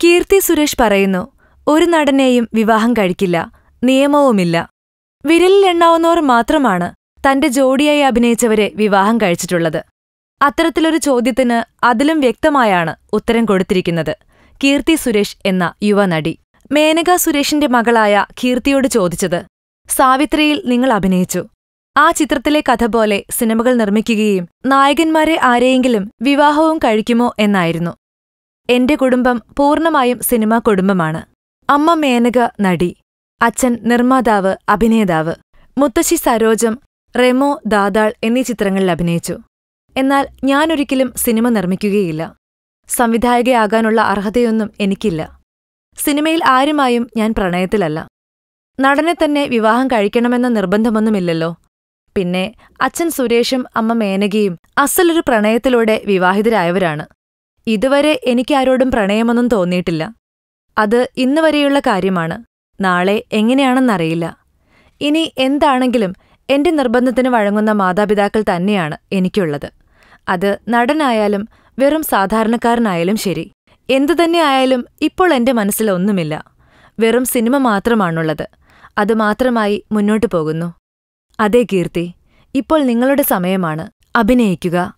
കീർത്തി സുരേഷ് പറയുന്നു ഒരു നടനെയും വിവാഹം കഴിക്കില്ല നിയമവുമില്ല. വിരലിലെണ്ണാവുന്നവർ മാത്രമാണ് തന്റെ ജോഡിയായി അഭിനയിച്ചവരെ വിവാഹം കഴിച്ചിട്ടുള്ളത്. അത്തരത്തിലൊരു ചോദ്യത്തിന് അതിലും വ്യക്തമായാണ് ഉത്തരം കൊടുത്തിരിക്കുന്നത് കീർത്തി സുരേഷ് എന്ന യുവനടി. മേനക സുരേഷിന്റെ മകളായ കീർത്തിയോട് ചോദിച്ചത് സാവിത്രിയിൽ നിങ്ങൾ അഭിനയിച്ചു. ആ ചിത്രത്തിലെ കഥ പോലെ സിനിമകൾ നിർമ്മിക്കുകയും നായകന്മാരെ ആരെയെങ്കിലും വിവാഹവും കഴിക്കുമോ? എന്നായിരുന്നു. എന്റെ കുടുംബം പൂർണമായും സിനിമാ കുടുംബമാണ്. അമ്മ മേനക നടി. അച്ഛൻ നിർമ്മാതാവ് അഭിനേതാവ്. മുത്തശ്ശി സരോജം റെമോ ദാദാൾ എന്നീ ചിത്രങ്ങളിൽ അഭിനയിച്ചു. എന്നാൽ ഞാനൊരിക്കലും സിനിമ നിർമ്മിക്കുകയില്ല. സംവിധായകയാകാനുള്ള അർഹതയൊന്നും എനിക്കില്ല. സിനിമയിൽ ആരുമായും ഞാൻ പ്രണയത്തിലല്ല. നടനെ തന്നെ വിവാഹം കഴിക്കണമെന്ന നിർബന്ധമൊന്നുമില്ലല്ലോ. പിന്നെ അച്ഛൻ സുരേഷും അമ്മ മേനകയും അസലൊരു പ്രണയത്തിലൂടെ വിവാഹിതരായവരാണ്. ഇതുവരെ എനിക്കാരോടും പ്രണയമൊന്നും തോന്നിയിട്ടില്ല. അത് ഇന്നുവരെയുള്ള കാര്യമാണ്. നാളെ എങ്ങനെയാണെന്നറിയില്ല. ഇനി എന്താണെങ്കിലും എന്റെ നിർബന്ധത്തിന് വഴങ്ങുന്ന മാതാപിതാക്കൾ തന്നെയാണ് എനിക്കുള്ളത്. അത് നടനായാലും വെറും സാധാരണക്കാരനായാലും ശരി. എന്തുതന്നെ ആയാലും ഇപ്പോൾ എന്റെ മനസ്സിലൊന്നുമില്ല വെറും സിനിമ മാത്രമാണുള്ളത്. അത് മാത്രമായി മുന്നോട്ടു പോകുന്നു. അതേ കീർത്തി. ഇപ്പോൾ നിങ്ങളുടെ സമയമാണ്. അഭിനയിക്കുക.